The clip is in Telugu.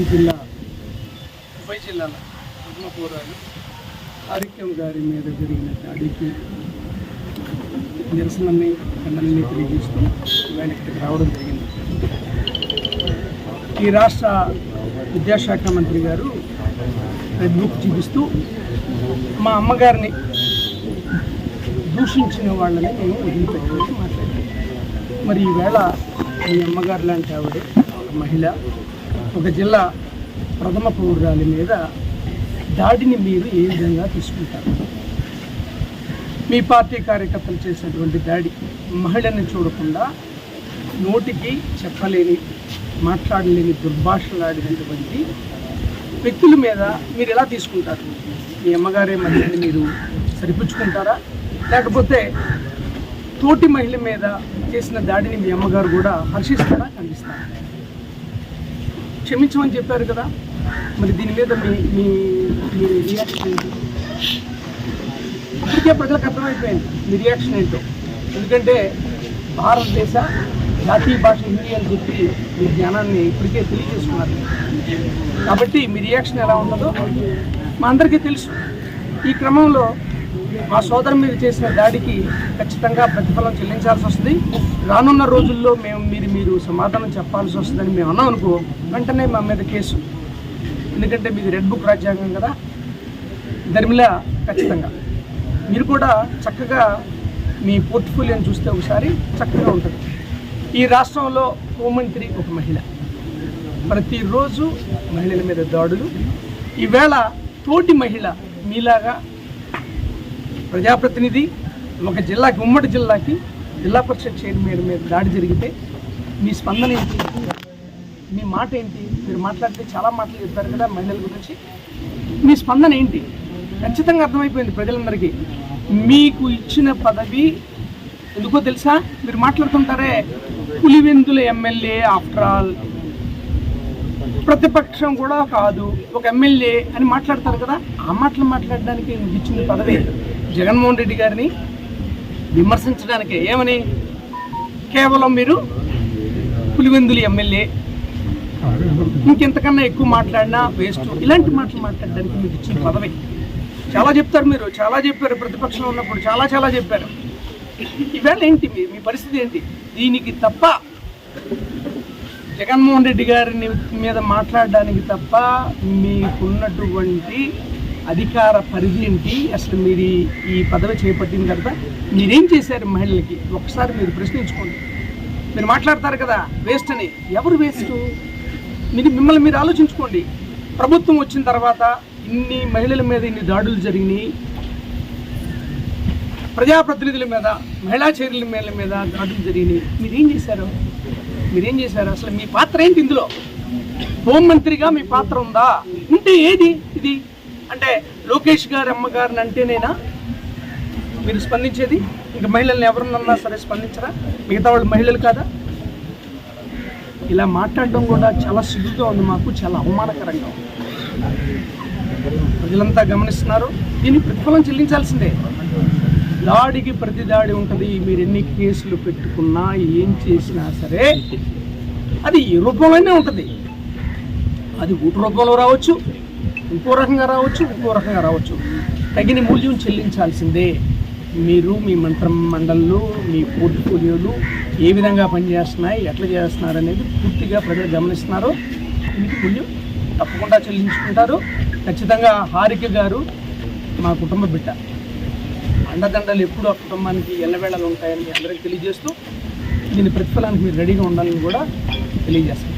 ఈ జిల్లా ఉభయ జిల్లాల ప్రథమ పౌరాలు. ఆరోగ్యం గారి మీద జరిగిన దాడికి నిరసనని ఖండనని తెలియజేస్తూ ఇక్కడికి రావడం జరిగింది. ఈ రాష్ట్ర విద్యాశాఖ మంత్రి గారు రెడ్ బుక్ చూపిస్తూ మా అమ్మగారిని దూషించిన వాళ్ళని మేము వదిలిపెట్టమని మాట్లాడాం మరి ఈవేళ మీ అమ్మగారు లాంటి ఆవిడ ఒక మహిళ. ఒక జిల్లా ప్రథమ పౌరురాలి మీద దాడిని మీరు ఏ విధంగా తీసుకుంటారు? మీ పార్టీ కార్యకర్తలు చేసినటువంటి దాడి మహిళని చూడకుండా నోటికి చెప్పలేని మాట్లాడలేని దుర్భాషలాడినటువంటి వ్యక్తుల మీద మీరు ఎలా తీసుకుంటారు? మీ అమ్మగారే మహిళని మీరు సరిపుచ్చుకుంటారా? లేకపోతే తోటి మహిళ మీద చేసిన దాడిని మీ అమ్మగారు కూడా హర్షిస్తారా ఖండిస్తారా? క్షమించమని చెప్పారు కదా. మరి దీని మీద మీ మీ మీ రియాక్షన్ ఏంటి? ఇప్పటికే ప్రజలకు అర్థమైపోయింది మీ రియాక్షన్ ఏంటో. ఎందుకంటే భారతదేశ జాతీయ భాష హిందీ అని చెప్పి మీ జ్ఞానాన్ని ఇప్పటికే తెలియజేసుకున్నారు కాబట్టి మీ రియాక్షన్ ఎలా ఉన్నదో మా అందరికీ తెలుసు. ఈ క్రమంలో మా సోదరు మీద చేసిన దాడికి ఖచ్చితంగా ప్రతిఫలం చెల్లించాల్సి వస్తుంది. రానున్న రోజుల్లో మేము మీరు మీరు సమాధానం చెప్పాల్సి వస్తుందని మేము అన్నాం అనుకో వెంటనే మా మీద కేసు. ఎందుకంటే మీది రెడ్ బుక్ రాజ్యాంగం కదా. ధర్మిల ఖచ్చితంగా. మీరు కూడా చక్కగా మీ పోర్ట్ఫోలియోని చూస్తే ఒకసారి చక్కగా ఉంటుంది. ఈ రాష్ట్రంలో హోంమంత్రి ఒక మహిళ. ప్రతిరోజు మహిళల మీద దాడులు. ఈవేళ తోటి మహిళ మీలాగా ప్రజాప్రతినిధి ఒక జిల్లాకి ఉమ్మడి జిల్లాకి జిల్లా పరిషత్ చైర్మన్ మీద దాడి జరిగితే మీ స్పందన ఏంటి? మీ మాట ఏంటి? మీరు మాట్లాడితే చాలా మాటలు చెప్పారు కదా మహిళల గురించి. మీ స్పందన ఏంటి? ఖచ్చితంగా అర్థమైపోయింది ప్రజలందరికీ. మీకు ఇచ్చిన పదవి ఎందుకో తెలుసా? మీరు మాట్లాడుతుంటారే పులివెందుల ఎమ్మెల్యే ఆఫ్టర్ ఆల్. ప్రతిపక్షం కూడా కాదు ఒక ఎమ్మెల్యే అని మాట్లాడతారు కదా. ఆ మాటలు మాట్లాడడానికి మీకు ఇచ్చిన పదవి జగన్మోహన్ రెడ్డి గారిని విమర్శించడానికి ఏమని? కేవలం మీరు పులివెందులు ఎమ్మెల్యే. ఇంకెంతకన్నా ఎక్కువ మాట్లాడినా వేస్ట్. ఇలాంటి మాటలు మాట్లాడడానికి మీకు ఇచ్చిన పదవి. చాలా చెప్తారు మీరు. చాలా చెప్పారు. ప్రతిపక్షంలో ఉన్నప్పుడు చాలా చాలా చెప్పారు. ఇవాళ ఏంటి మీ మీ పరిస్థితి ఏంటి? దీనికి తప్ప జగన్మోహన్ రెడ్డి గారిని మీద మాట్లాడడానికి తప్ప మీకున్నటువంటి అధికార పరిధి ఏంటి? అసలు మీరు ఈ- పదవి చేపట్టిన తర్వాత మీరేం చేశారు మహిళలకి? ఒకసారి మీరు ప్రశ్నించుకోండి. మీరు మాట్లాడతారు కదా వేస్ట్ అని. ఎవరు వేస్ట్ మీరు మిమ్మల్ని మీరు ఆలోచించుకోండి. ప్రభుత్వం వచ్చిన తర్వాత ఇన్ని మహిళల మీద ఇన్ని దాడులు జరిగినాయి. ప్రజాప్రతినిధుల మీద మహిళా చైర్ల మీద మీద దాడులు జరిగినాయి. మీరేం చేశారు? మీరేం చేశారు? అసలు మీ పాత్ర ఏంటి ఇందులో? హోంమంత్రిగా మీ పాత్ర ఉందా? ఉంటే ఏది ఇది? అంటే లోకేష్ గారు అమ్మగారిని అంటేనేనా? మీరు స్పందించేది? ఇంకా మహిళల్ని ఎవరినన్నా సరే స్పందించరా? మిగతా వాళ్ళు మహిళలు కాదా? ఇలా మాట్లాడడం కూడా చాలా సిగ్గుగా ఉంది మాకు చాలా అవమానకరంగా ఉంది. ప్రజలంతా గమనిస్తున్నారు. దీన్ని ప్రతిఫలం చెల్లించాల్సిందే. దాడికి ప్రతి దాడి ఉంటుంది. మీరు ఎన్ని కేసులు పెట్టుకున్నా ఏం చేసినా సరే అది ఏ రూపంలోనే ఉంటుంది. అది ఊటు రూపంలో రావచ్చు. ఇంకో రకంగా రావచ్చు ఇంకో రకంగా రావచ్చు. తగిన మూల్యం చెల్లించాల్సిందే. మీరు మీ మంత్ర మండళ్ళు మీ పోర్ట్ఫోలియోలు ఏ విధంగా పనిచేస్తున్నాయి ఎట్లా చేస్తున్నారు అనేది పూర్తిగా ప్రజలు గమనిస్తున్నారు. దీనికి మూల్యం తప్పకుండా చెల్లించుకుంటారు. ఖచ్చితంగా హారిక గారు మా కుటుంబ బిడ్డ. అండదండలు ఎప్పుడు ఆ కుటుంబానికి ఎల్లవేళలు ఉంటాయని అందరికీ తెలియజేస్తూ దీని ప్రతిఫలానికి మీరు రెడీగా ఉండాలని కూడా తెలియజేస్తాను